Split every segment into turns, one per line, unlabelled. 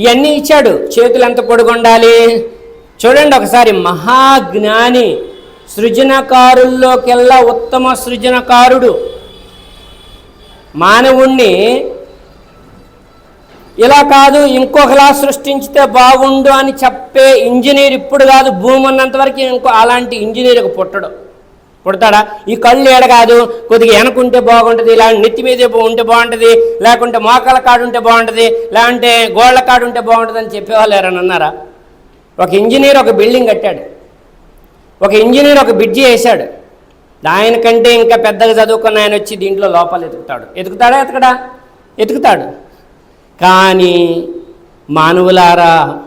ఇవన్నీ ఇచ్చాడు. చేతులు ఎంత పొడుగుండాలి? చూడండి ఒకసారి మహాజ్ఞాని సృజనకారుల్లోకెల్లా ఉత్తమ సృజనకారుడు. మానవుణ్ణి ఇలా కాదు ఇంకొకలా సృష్టించితే బాగుండు అని చెప్పే ఇంజనీర్ ఇప్పుడు కాదు భూమి ఉన్నంత వరకు ఇంకో అలాంటి ఇంజనీర్కి పుట్టడు. పుడతాడా? ఈ కళ్ళు ఏడ కాదు? కొద్దిగా వెనకుంటే బాగుంటుంది ఇలా నెత్తి మీద ఉంటే బాగుంటుంది లేకుంటే మోకాల కాడు ఉంటే బాగుంటుంది లేకుంటే గోళ్ళ కాడు ఉంటే బాగుంటుంది అని చెప్పేవాళ్ళు ఎవరైనా అన్నారా ఒక ఇంజనీర్ ఒక బిల్డింగ్ కట్టాడు. ఒక ఇంజనీర్ ఒక బ్రిడ్జి వేశాడు. ఆయన కంటే ఇంకా పెద్దగా చదువుకున్న ఆయన వచ్చి దీంట్లో లోపాలు ఎతుకుతాడు. ఎతుకుతాడా ఎతకడా? ఎతుకుతాడు. కానీ మానవులారా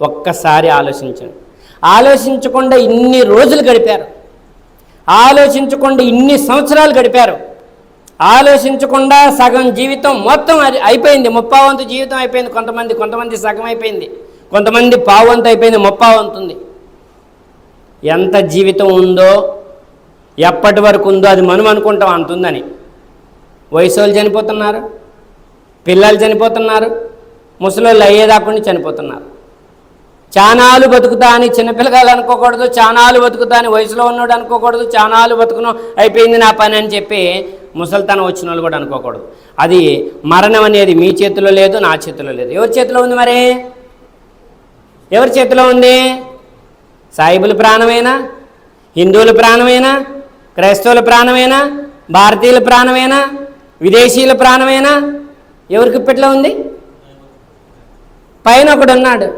ఒక్కసారి ఆలోచించండి. ఆలోచించకుండా ఇన్ని రోజులు గడిపారు. ఆలోచించకుండా ఇన్ని సంవత్సరాలు గడిపారు. ఆలోచించకుండా సగం జీవితం మొత్తం అది అయిపోయింది. ముప్పావంతు జీవితం అయిపోయింది. కొంతమంది కొంతమంది సగం అయిపోయింది. కొంతమంది పావంతు అయిపోయింది. ముప్పావంతు ఉంది. ఎంత జీవితం ఉందో ఎప్పటి వరకు ఉందో అది మనం అనుకుంటాం అంత ఉందని. వయసు వాళ్ళు చనిపోతున్నారు పిల్లలు చనిపోతున్నారు ముసలోళ్ళు అయ్యేదాకుండా చనిపోతున్నారు. చానాలు బతుకుతా అని చిన్నపిల్లగాలు అనుకోకూడదు చానాలు బతుకుతా అని వయసులో ఉన్నాడు అనుకోకూడదు చానాలు బతుకును అయిపోయింది నా పని అని చెప్పి ముసల్తనం వచ్చిన వాళ్ళు కూడా అనుకోకూడదు. అది మరణం అనేది మీ చేతిలో లేదు నా చేతిలో లేదు. ఎవరి చేతిలో ఉంది మరి? ఎవరి చేతిలో ఉంది? సాయిబుల ప్రాణమేనా? హిందువుల ప్రాణమేనా? క్రైస్తవుల ప్రాణమేనా? భారతీయుల ప్రాణమేనా? విదేశీయుల ప్రాణమేనా? ఎవరికి ఇప్పట్లో ఉంది? పైన ఒకడు ఉన్నాడు.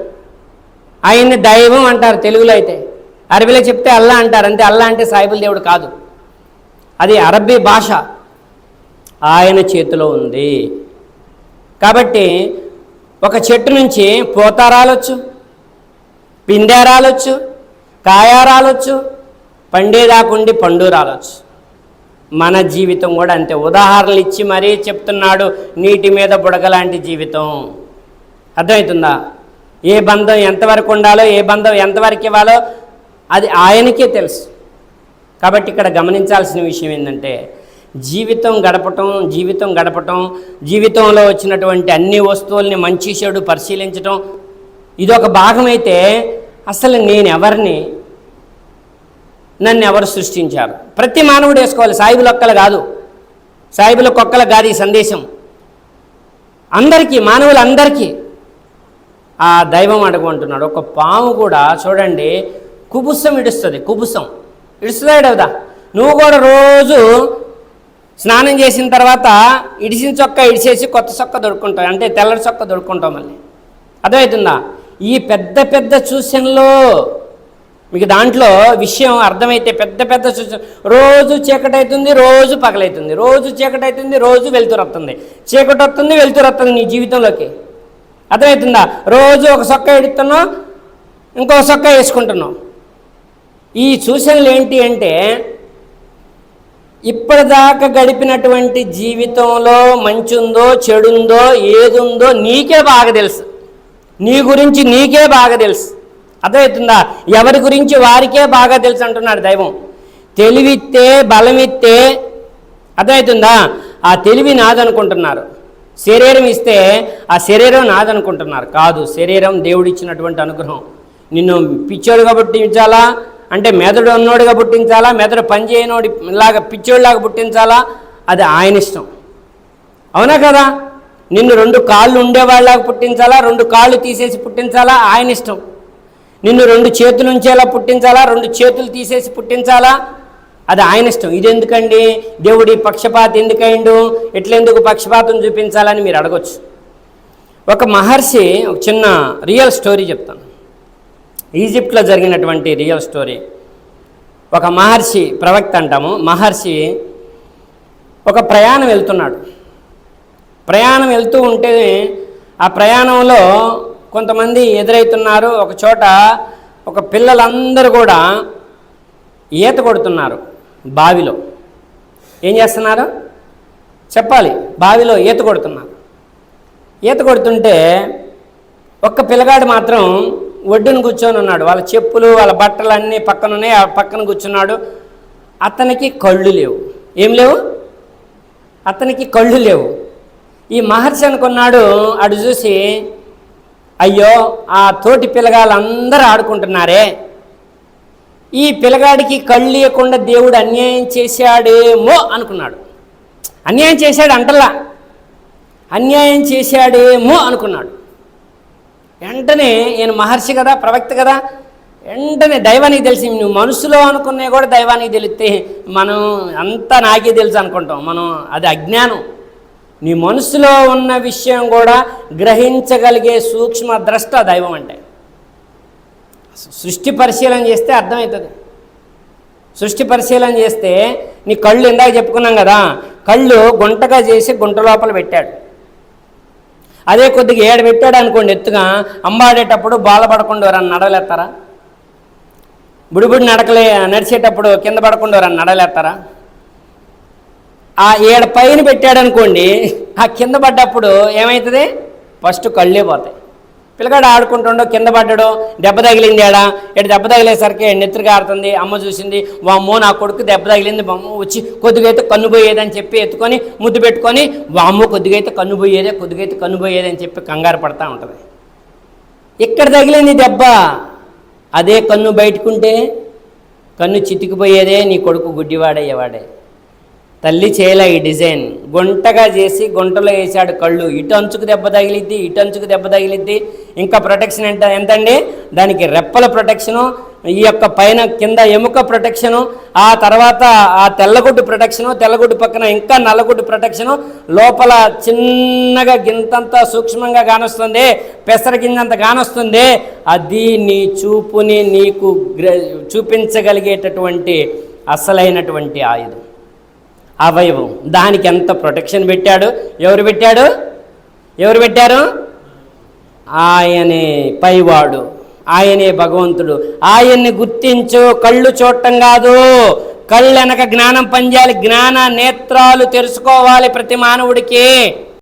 ఆయన్ని దైవం అంటారు తెలుగులో అయితే. అరబీలో చెప్తే అల్లా అంటారు. అంతే అల్లా అంటే సాయిబుల్ దేవుడు కాదు. అది అరబ్బీ భాష. ఆయన చేతిలో ఉంది. కాబట్టి ఒక చెట్టు నుంచి పోత రాలొచ్చు పిందె రాలొచ్చు కాయ రాలొచ్చు పండేదాకుండి పండు రాలొచ్చు. మన జీవితం కూడా అంతే. ఉదాహరణలు ఇచ్చి మరీ చెప్తున్నాడు నీటి మీద బుడగలాంటి జీవితం. అర్థమవుతుందా? ఏ బంధం ఎంతవరకు ఉండాలో ఏ బంధం ఎంతవరకు ఇవ్వాలో అది ఆయనకే తెలుసు. కాబట్టి ఇక్కడ గమనించాల్సిన విషయం ఏంటంటే జీవితం గడపటం జీవితం గడపటం జీవితంలో వచ్చినటువంటి అన్ని వస్తువుల్ని మంచి చెడు పరిశీలించటం ఇదొక భాగమైతే అసలు నేను ఎవరిని నన్ను ఎవరు సృష్టించారు? ప్రతి మానవుడు వేసుకోవాలి సాయిబుల ఒక్కలు కాదు. సాయిబుల కొక్కల కాదు ఈ సందేశం. అందరికీ మానవులందరికీ ఆ దైవం అడుగుంటున్నాడు ఒక పాము కూడా చూడండి కుబుసం ఇడుస్తుంది కుబుసం. ఇడుస్తుందా కదా నువ్వు కూడా రోజు స్నానం చేసిన తర్వాత ఇడిసిన చొక్క ఇడిచేసి కొత్త చొక్క దొడుకుంటావు అంటే తెల్లటి చొక్క దొడుకుంటావు మళ్ళీ. అర్థమవుతుందా ఈ పెద్ద పెద్ద సూచనలో మీకు దాంట్లో విషయం అర్థమైతే పెద్ద పెద్ద సూచన రోజు చీకటి అవుతుంది రోజు పగలవుతుంది రోజు చీకటి అవుతుంది రోజు వెలుతురు వస్తుంది చీకటి వస్తుంది వెలుతురు వస్తుంది నీ జీవితంలోకి. అర్థమవుతుందా? రోజు ఒక సొక్క ఎడుతున్నాం ఇంకో సొక్క వేసుకుంటున్నాం ఈ సూచనలు ఏంటి అంటే ఇప్పటిదాకా గడిపినటువంటి జీవితంలో మంచి ఉందో చెడుందో ఏదుందో నీకే బాగా తెలుసు. నీ గురించి నీకే బాగా తెలుసు. అర్థమవుతుందా? ఎవరి గురించి వారికే బాగా తెలుసు అంటున్నాడు దైవం. తెలివిస్తే బలమిస్తే అర్థమవుతుందా? ఆ తెలివి నాదనుకుంటున్నారు. శరీరం ఇస్తే ఆ శరీరం నాదనుకుంటున్నారు. కాదు శరీరం దేవుడిచ్చినటువంటి అనుగ్రహం. నిన్ను పిచ్చోడుగా పుట్టించాలా? అంటే మెదడు ఉన్నోడుగా పుట్టించాలా? మెదడు పనిచేయనోడి లాగా పిచ్చోడిలాగా పుట్టించాలా? అది ఆయన ఇష్టం. అవునా కదా? నిన్ను రెండు కాళ్ళు ఉండేవాళ్ళలాగా పుట్టించాలా? రెండు కాళ్ళు తీసేసి పుట్టించాలా? ఆయన ఇష్టం. నిన్ను రెండు చేతులు ఉంచేలా పుట్టించాలా? రెండు చేతులు తీసేసి పుట్టించాలా? అది ఆయన ఇష్టం. ఇది ఎందుకండి? దేవుడి పక్షపాత ఎందుకైండు? ఎట్లెందుకు పక్షపాతం చూపించాలని మీరు అడగచ్చు. ఒక మహర్షి ఒక చిన్న రియల్ స్టోరీ చెప్తాను. ఈజిప్ట్లో జరిగినటువంటి రియల్ స్టోరీ. ఒక మహర్షి ప్రవక్త అంటాము. మహర్షి ఒక ప్రయాణం వెళ్తున్నాడు. ప్రయాణం వెళ్తూ ఉంటే ఆ ప్రయాణంలో కొంతమంది ఎదురవుతున్నారు ఒక చోట ఒక పిల్లలందరూ కూడా ఈత కొడుతున్నారు. బావిలో. ఏం చేస్తున్నారు? చెప్పాలి. బావిలో ఈత కొడుతున్నారు. ఈత కొడుతుంటే ఒక్క పిల్లగాడు మాత్రం ఒడ్డున కూర్చొని ఉన్నాడు. వాళ్ళ చెప్పులు వాళ్ళ బట్టలు అన్నీ పక్కన ఉన్నాయి. ఆ పక్కన కూర్చున్నాడు. అతనికి కళ్ళు లేవు. ఏం లేవు? అతనికి కళ్ళు లేవు. ఈ మహర్షి అనుకున్నాడు అటు చూసి అయ్యో ఆ తోటి పిల్లగాళ్ళందరూ ఆడుకుంటున్నారే. ఈ పిల్లగాడికి కళ్ళు ఇవ్వకుండా దేవుడు అన్యాయం చేశాడేమో అనుకున్నాడు. అన్యాయం చేశాడు అంటలా. అన్యాయం చేశాడేమో అనుకున్నాడు. వెంటనే ఈయన మహర్షి కదా ప్రవక్త కదా వెంటనే దైవానికి తెలిసి నువ్వు మనసులో అనుకున్నా కూడా దైవానికి తెలిస్తే మనం అంతా నాకే తెలుసు అనుకుంటాం. మనం అది అజ్ఞానం. నీ మనసులో ఉన్న విషయం కూడా గ్రహించగలిగే సూక్ష్మ ద్రష్ట దైవం అంటే. సృష్టి పరిశీలన చేస్తే అర్థమవుతుంది సృష్టి పరిశీలన చేస్తే నీ కళ్ళు ఇందాక చెప్పుకున్నాం కదా కళ్ళు గుంటగా చేసి గుంట లోపల పెట్టాడు. అదే కొద్దిగా ఏడు పెట్టాడు అనుకోండి ఎత్తుగా అంబాడేటప్పుడు బాలపడకుండా ఎవరన్నా నడవలేస్తారా? బుడిబుడి నడకలే నడిచేటప్పుడు కింద పడకుండా ఎవరన్నా నడలేస్తారా ఆ ఏడ పైన పెట్టాడు అనుకోండి ఆ కింద పడ్డప్పుడు ఏమవుతుంది ఫస్ట్ కళ్ళే పోతాయి. పిల్లగాడు ఆడుకుంటుండో కింద పడ్డాడో దెబ్బ తగిలింది ఆడ? ఇటు దెబ్బ తగిలేసరికి నెత్తురు కారుతుంది అమ్మ చూసింది వామ్మో నా కొడుకు దెబ్బ తగిలింది బొమ్మ వచ్చి కొద్దిగా అయితే చెప్పి ఎత్తుకొని ముద్దు పెట్టుకొని వామ్మో కొద్దిగా అయితే కన్ను పోయేదే కొద్దిగా అయితే చెప్పి కంగారు పడతా ఉంటుంది. ఇక్కడ తగిలింది దెబ్బ? అదే కన్ను బయటకుంటే కన్ను చితికిపోయేదే నీ కొడుకు గుడ్డివాడయ్యేవాడే. తల్లి చేయలే ఈ డిజైన్. గుంటగా చేసి గుంటలో వేసాడు కళ్ళు. ఇటు అంచుకు దెబ్బ తగిలిద్ది ఇటు అంచుకు దెబ్బ తగిలిద్ది. ఇంకా ప్రొటెక్షన్ ఎంత ఎంతండి? దానికి రెప్పల ప్రొటెక్షను ఈ యొక్క పైన కింద ఎముక ప్రొటెక్షను ఆ తర్వాత ఆ తెల్లగుడ్డు ప్రొటెక్షను తెల్లగుడ్డు పక్కన ఇంకా నల్లగుడ్డు ప్రొటెక్షను లోపల చిన్నగా గింతంత సూక్ష్మంగా కానొస్తుంది పెసర గింజంత కానొస్తుంది అది నీ చూపుని నీకు చూపించగలిగేటటువంటి అసలైనటువంటి ఆయుధం. అవయవం. దానికి ఎంత ప్రొటెక్షన్ పెట్టాడు? ఎవరు పెట్టాడు? ఎవరు పెట్టారు? ఆయనే పైవాడు. ఆయనే భగవంతుడు. ఆయన్ని గుర్తించు. కళ్ళు చూడటం కాదు. కళ్ళు జ్ఞానం పంజాలి జ్ఞాన నేత్రాలు తెలుసుకోవాలి ప్రతి మానవుడికి.